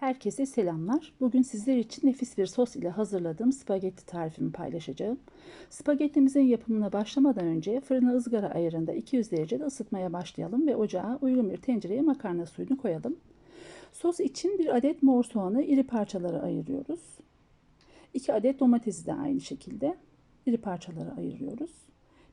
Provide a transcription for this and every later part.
Herkese selamlar. Bugün sizler için nefis bir sos ile hazırladığım spagetti tarifimi paylaşacağım. Spagettimizin yapımına başlamadan önce fırına ızgara ayarında 200 derecede ısıtmaya başlayalım ve ocağa uygun bir tencereye makarna suyunu koyalım. Sos için bir adet mor soğanı iri parçalara ayırıyoruz. 2 adet domatesi de aynı şekilde iri parçalara ayırıyoruz.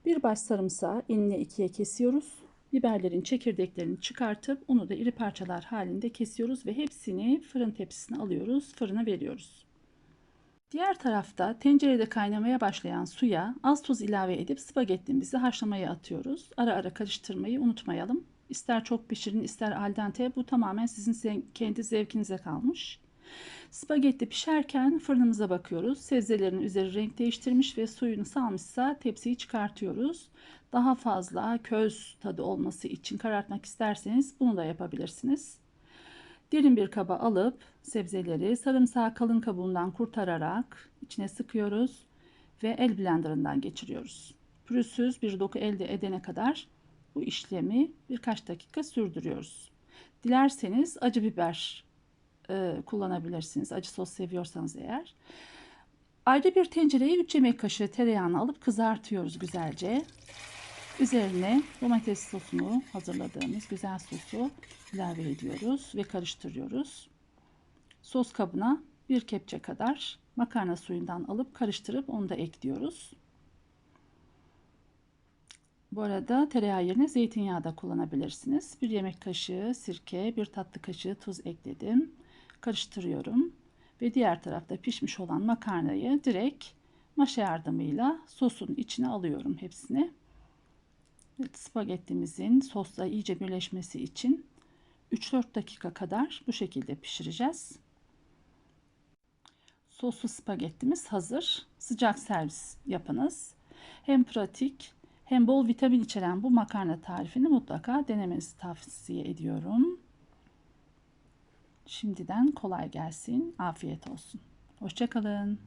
Bir baş sarımsağı enine ikiye kesiyoruz. Biberlerin çekirdeklerini çıkartıp onu da iri parçalar halinde kesiyoruz ve hepsini fırın tepsisine alıyoruz, fırına veriyoruz. Diğer tarafta tencerede kaynamaya başlayan suya az tuz ilave edip spagettimizi haşlamaya atıyoruz. Ara ara karıştırmayı unutmayalım. İster çok pişirin ister al dente bu tamamen sizin kendi zevkinize kalmış. Spagetti pişerken fırınımıza bakıyoruz. Sebzelerin üzeri renk değiştirmiş ve suyunu salmışsa tepsiyi çıkartıyoruz. Daha fazla köz tadı olması için karartmak isterseniz bunu da yapabilirsiniz. Derin bir kaba alıp sebzeleri sarımsağı kalın kabuğundan kurtararak içine sıkıyoruz ve el blenderından geçiriyoruz. Pürüzsüz bir doku elde edene kadar bu işlemi birkaç dakika sürdürüyoruz. Dilerseniz acı biber e, kullanabilirsiniz. Acı sos seviyorsanız eğer. Ayrı bir tencereye 3 yemek kaşığı tereyağını alıp kızartıyoruz güzelce. Üzerine domates sosunu hazırladığımız güzel sosu ilave ediyoruz ve karıştırıyoruz. Sos kabına bir kepçe kadar makarna suyundan alıp karıştırıp onu da ekliyoruz. Bu arada tereyağı yerine zeytinyağı da kullanabilirsiniz. Bir yemek kaşığı sirke, bir tatlı kaşığı tuz ekledim. Karıştırıyorum ve diğer tarafta pişmiş olan makarnayı direkt maşa yardımıyla sosun içine alıyorum hepsini. Evet, spagettimizin sosla iyice birleşmesi için 3-4 dakika kadar bu şekilde pişireceğiz. Soslu spagettimiz hazır. Sıcak servis yapınız. Hem pratik hem bol vitamin içeren bu makarna tarifini mutlaka denemenizi tavsiye ediyorum. Şimdiden kolay gelsin. Afiyet olsun. Hoşçakalın.